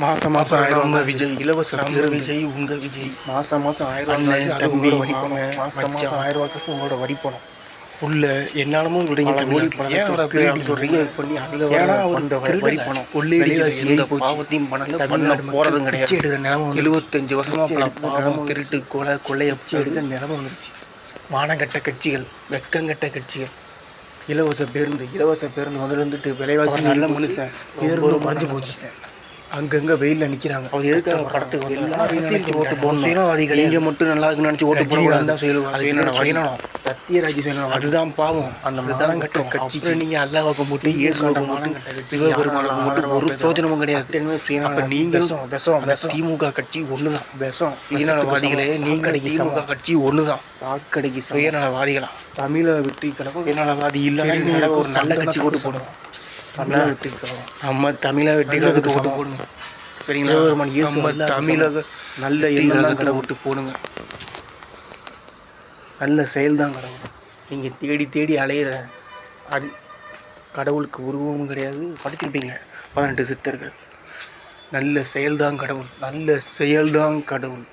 மாசம் மாசம் ஆயிரம் விஜய் இலவச பேருந்து. விஜய். உங்க விஜய். மாசம் மாசம் ஆயிரம் தம்பி, உங்களோட வரி பணம் மாமன், மாசம் மாசம். ஆயிரம் ரூபாய் காசு உங்களோட வரி பணம் உள்ள என்னாலமும் விடுங்க திருடி திருடி சொல்றீங்க? பண்ணி அதுல ஏன்னா வர அவர் பணம் விலைவாசி எந்த. பாவத்தையும் பண்ணல. பண்ண போறதும் கிடையாது. எடுக்கிற நிலைமை. எழுபத்தஞ்சு வருஷமா பாவம் திருட்டு கொலை கொள்ளைய பிச்சை எடுக்கிற நிலைமை வந்துருச்சு. மானங்கட்ட கட்சிகள் வெக்கங்கட்ட கட்சிகள். இலவச பேருந்து இலவச பேருந்து. முதல்ல இருந்துட்டு விலைவாசி நல்ல. மனுஷன். பேருந்து மறைஞ்சு போச்சு. மனுஷன். அங்கங்க வெயில்ல நிக்கிறாங்க அவர் எதுக்காக. படத்துக்கு? எல்லாரும் ஓட்டு. போடணும் கிடையாது. நீங்க மட்டும் நல்லா இருக்குன்னு நினைச்சு ஓட்டு போடக்கூடாது தான் சுயநலம். அது சுயநலம். சுயநலம். சத்யராஜ் சுயநலம் அதுதான் பாவம் அந்த அதுதான் மானங்கட்ட கட்டம் கட்சிக்கு அப்புறம் நீங்க அல்லாஹ் கும்பிட்டு இயேசு கும்பிட்டு சிவபெருமானை கும்பிட்டு ஒரு ஆதரவா பிரயோஜனமும் கிடையாது. அப்ப நீங்க விஷம், விஷம், விஷம். திமுக கட்சி ஒண்ணுதான் விஷம் சுயநலவாதிகளே நீங்க வாக்கடைக்கு திமுக. கட்சி ஒண்ணுதான் வாக்கடைக்கு சமம். சுயநலவாதிகளா தமிழ வெற்றி சுயநலவாதி இல்லைன்னா பெருமையாக ஒரு நல்ல கட்சி ஓட்டு போடுவோம் தமிழ நம்ம தமிழ வெற்றிகளுக்கு ஓட்டு போடுங்க. சரிங்களா? நம்ம தமிழக நல்ல எண்ணம் எண்ணம் ஓட்டு போடுங்க. நல்ல செயல் தான் கடவுள் நீங்க தேடி தேடி அலையிற அது கடவுளுக்கு உருவமும் கிடையாது. படிச்சிருப்பீங்க பதினெட்டு சித்தர்கள். நல்ல செயல்தான் கடவுள். நல்ல செயல்தான் கடவுள்.